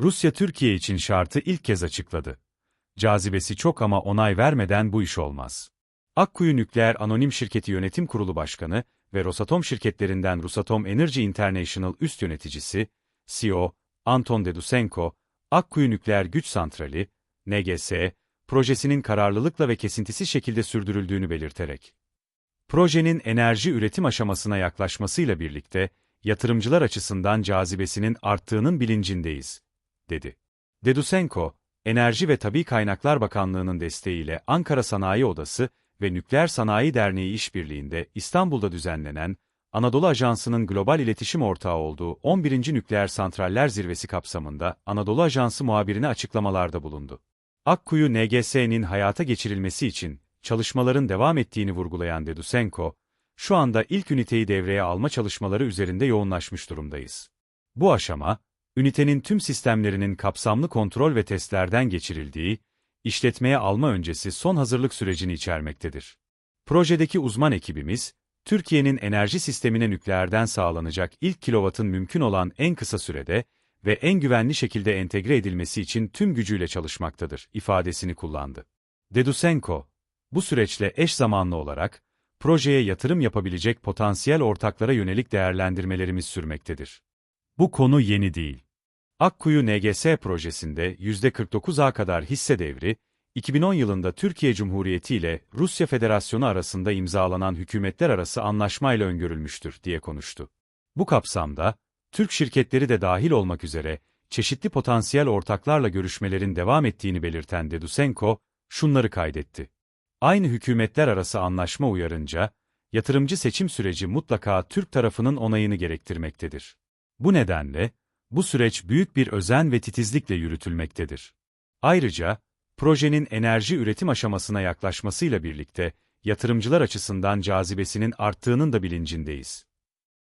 Rusya Türkiye için şartı ilk kez açıkladı. Cazibesi çok ama onay vermeden bu iş olmaz. Akkuyu Nükleer Anonim Şirketi Yönetim Kurulu Başkanı ve Rosatom şirketlerinden Rosatom Energy International üst yöneticisi, CEO, Anton Dedusenko, Akkuyu Nükleer Güç Santrali, NGS, projesinin kararlılıkla ve kesintisiz şekilde sürdürüldüğünü belirterek, projenin enerji üretim aşamasına yaklaşmasıyla birlikte, yatırımcılar açısından cazibesinin arttığının bilincindeyiz, dedi. Dedusenko, Enerji ve Tabi Kaynaklar Bakanlığı'nın desteğiyle Ankara Sanayi Odası ve Nükleer Sanayi Derneği işbirliğinde İstanbul'da düzenlenen, Anadolu Ajansı'nın global iletişim ortağı olduğu 11. Nükleer Santraller Zirvesi kapsamında Anadolu Ajansı muhabirine açıklamalarda bulundu. Akkuyu NGS'nin hayata geçirilmesi için çalışmaların devam ettiğini vurgulayan Dedusenko, şu anda ilk üniteyi devreye alma çalışmaları üzerinde yoğunlaşmış durumdayız. Bu aşama, ünitenin tüm sistemlerinin kapsamlı kontrol ve testlerden geçirildiği, işletmeye alma öncesi son hazırlık sürecini içermektedir. Projedeki uzman ekibimiz, Türkiye'nin enerji sistemine nükleerden sağlanacak ilk kilovatın mümkün olan en kısa sürede ve en güvenli şekilde entegre edilmesi için tüm gücüyle çalışmaktadır, ifadesini kullandı. Dedusenko, bu süreçle eş zamanlı olarak, projeye yatırım yapabilecek potansiyel ortaklara yönelik değerlendirmelerimiz sürmektedir. Bu konu yeni değil. Akkuyu NGS projesinde %49'a kadar hisse devri, 2010 yılında Türkiye Cumhuriyeti ile Rusya Federasyonu arasında imzalanan hükümetler arası anlaşmayla öngörülmüştür, diye konuştu. Bu kapsamda, Türk şirketleri de dahil olmak üzere, çeşitli potansiyel ortaklarla görüşmelerin devam ettiğini belirten Dedusenko, şunları kaydetti. Aynı hükümetler arası anlaşma uyarınca, yatırımcı seçim süreci mutlaka Türk tarafının onayını gerektirmektedir. Bu nedenle, bu süreç büyük bir özen ve titizlikle yürütülmektedir. Ayrıca, projenin enerji üretim aşamasına yaklaşmasıyla birlikte, yatırımcılar açısından cazibesinin arttığının da bilincindeyiz.